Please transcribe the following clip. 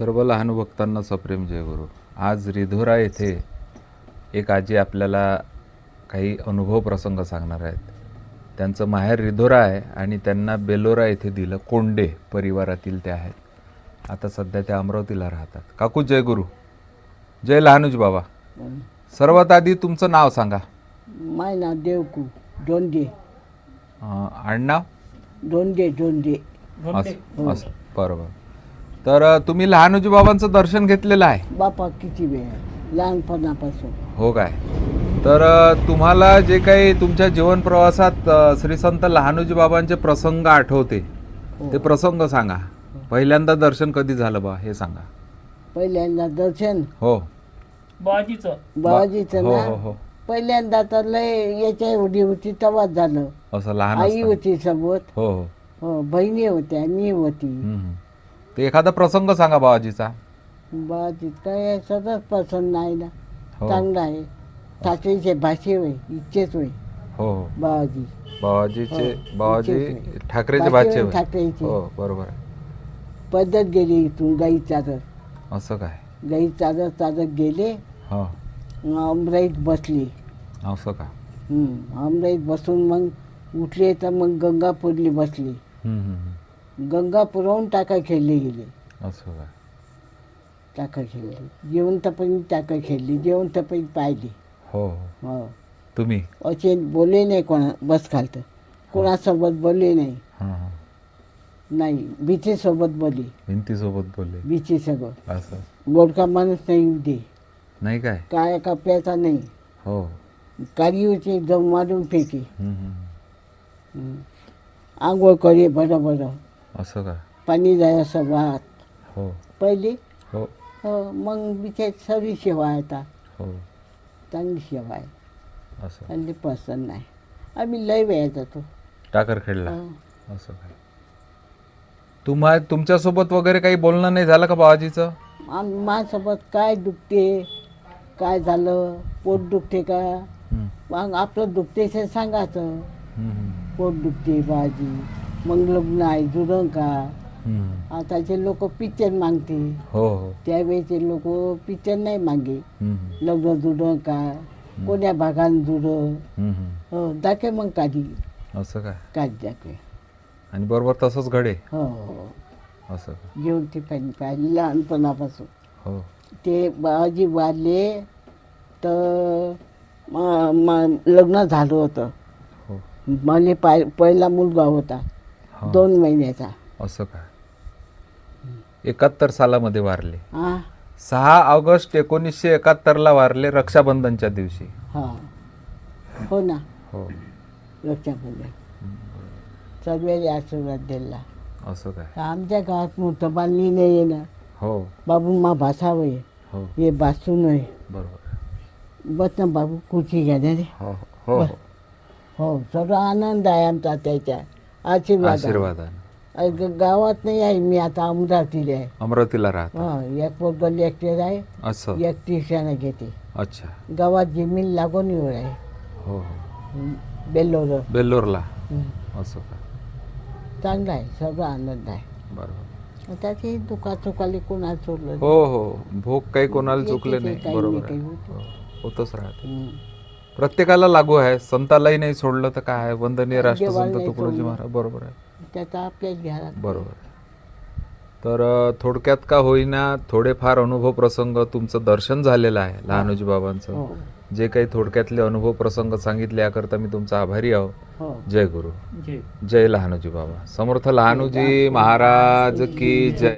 सर्व लहान भक्तांना सप्रेम जय गुरु. आज रिधोरा येथे एक आजी आपल्याला काही अनुभव प्रसंग सांगणार आहेत. त्यांचं माहेर रिधोरा आहे आणि त्यांना बेलोरा येथे दिलं कोंडे परिवारातील ते आहेत. आता सध्या ते अमरावतीला राहतात. काकू जय गुरु. जय लहानुज बाबा. सर्वात आधी तुमचं नाव सांगा. माय नाव देवकू दोंडे अं, आडनाव? दोंडे दोंडे असं असं बरोबर. तर तुम्ही लहानुजी बाबांचं दर्शन घेतलेलं आहे? बापा किती वेळ. लहानपणापासून. हो काय? तर अ, तुम्हाला जे काही तुमच्या जीवन प्रवासात अ, श्री संत लहानुजी बाबांचे प्रसंग आठवते हो. ते प्रसंग सांगा. पहिल्यांदा दर्शन कधी झालं बा हे सांगा. पहिल्यांदा दर्शन? हो. बाजीचं बाबाजीचं हो ना? हो हो. पहिल्यांदा तर लय याच्या एवढी होती तेव्हाच झालं. असं लहान आई असताना. होती सोबत. हो हो. हो बहिणी होत्या मी होती. हम्म, हम्म. ते एखादा प्रसंग सांगा बाबाजीचा. बाबाजी काय सतत पसंत नाही ना. हो. चांगला आहे. ठाकरेचे भाषे होय इच्छेच होय. हो. हो बाबाजी. बाबाजीचे हो, बाबाजी इच्छेच. ठाकरेचे भाचे होय, ठाकरेचे. हो बरोबर आहे. पद्धत गेली इथून गाई चालत असं काय? गाई चालत चालत गेले. हो. अमराईत बसली. असं का? हम्म, अमराईत बसून मग उठले तर मग गंगापूरली बसली. हम्म, हम्म, हम्म. गंगापूरहून टाका खेळली गेली. असं काय टाका खेळली. जेवण तपणी टाका खेळली जेवण तपणी पाहिली. हो हो. हो. तुम्ही? असे बोलले नाही कोणा बस खालतं. कोणासोबत बोलले नाही. हां हां. नाही बीचेसोबत बोलली. भिंतीसोबत बोलले. बीचेसोबत असं. बोडका माणूस नाही दे. नाही काय? काळ्या कपड्याचा नाही. हो. काळीची एकदम मारून फेकी. हम्म, हम्म. हम्म. आंघोळ करे बरं बरं. असं का? पाणी जाय असं वाहत. हो. पहिली? हो. हो मग बिचे सर्व सेवा आता हो. चांगली सेवा आहे. असं. आणि पसंत नाही. आम्ही लय वेळा जातो. टाकर खेळला हो. असं काय? तुम्हा तुमच्यासोबत वगैरे काही बोलणं नाही झालं का बाबाजीचं? आम माझ्यासोबत काय दुखते? काय झालं? पोट दुखते का? हम्म, मग आपलं दुखते ते सांगायचं हम्म, हम्म, पोट दुखते बाजी मग लग्न आहे जुळं का? हम्म. आताचे लोक पिक्चर मागते. हो हो. त्यावेळेचे लोक पिक्चर नाही मागे. हम्म, लग्न जुळं का? कोण्या हम्म, हम्म. हो दाखे मग काढी असं काय? दाखे. आणि बरोबर तसंच घडे. हो हो. असं का? जेवण ते पाहिजे पाहिजे लहानपणापासून. हो. ते बाबाजी वारले तर म- म- लग्न झालं होतं. हो. मला पाय पहिला मुलगा होता. हा. दोन महिन्याचा. असं काय? एकाहत्तर सालामध्ये वारले. हा. सहा ऑगस्ट एकोणीसशे एकाहत्तरला वारले रक्षाबंधनच्या दिवशी. हा. हो ना. हो. रक्षाबंधन. सर्वांनी आशीर्वाद दिला असं काय? आमच्या गावात मोठं बांधली नाही ना. हो. बाबू मा भासावं आहे. हो. हे बासून आहे बरोबर. बस ना बाबू खुशी घ्या ना रे. हो हो हो हो. सर्व आनंद आहे आमचा त्याच्या. आशीर्वाद. आशीर्वादाने गावात नाही आहे मी आता अमरावतीला आहे. अमरावतीला राहता. हा एक पोरगा लेक्चर आहे असं. एक ट्युशन घेते. अच्छा. गावात जमीन लागून येऊ आहे. हो हो. बेल्लोर बेल्लोरला. असं का? चांगला आहे सर्व आनंद आहे. बरोबर. त्याची दुखा चुकाली कोणा सोडलं हो हो. भोग काही कोणाला चुकले नाही. बरोबर आहे. हो, होतच राहते. प्रत्येकाला लागू आहे. संतालाही नाही सोडलं तर काय आहे? वंदनीय राष्ट्रसंत तुकडोजी सोडलं. महाराज बरोबर आहे. त्याचा आपल्याच बरोबर आहे. तर अ, थोडक्यात का होईना थोडेफार अनुभव प्रसंग तुमचं दर्शन झालेलं आहे लहानोजी बाबांचं. हो. जे काही थोडक्यातले अनुभव प्रसंग सांगितले याकरता मी तुमचा आभारी आहो. हो. जय गुरु. जे जय लहानोजी बाबा. समर्थ लहानोजी महाराज की जय.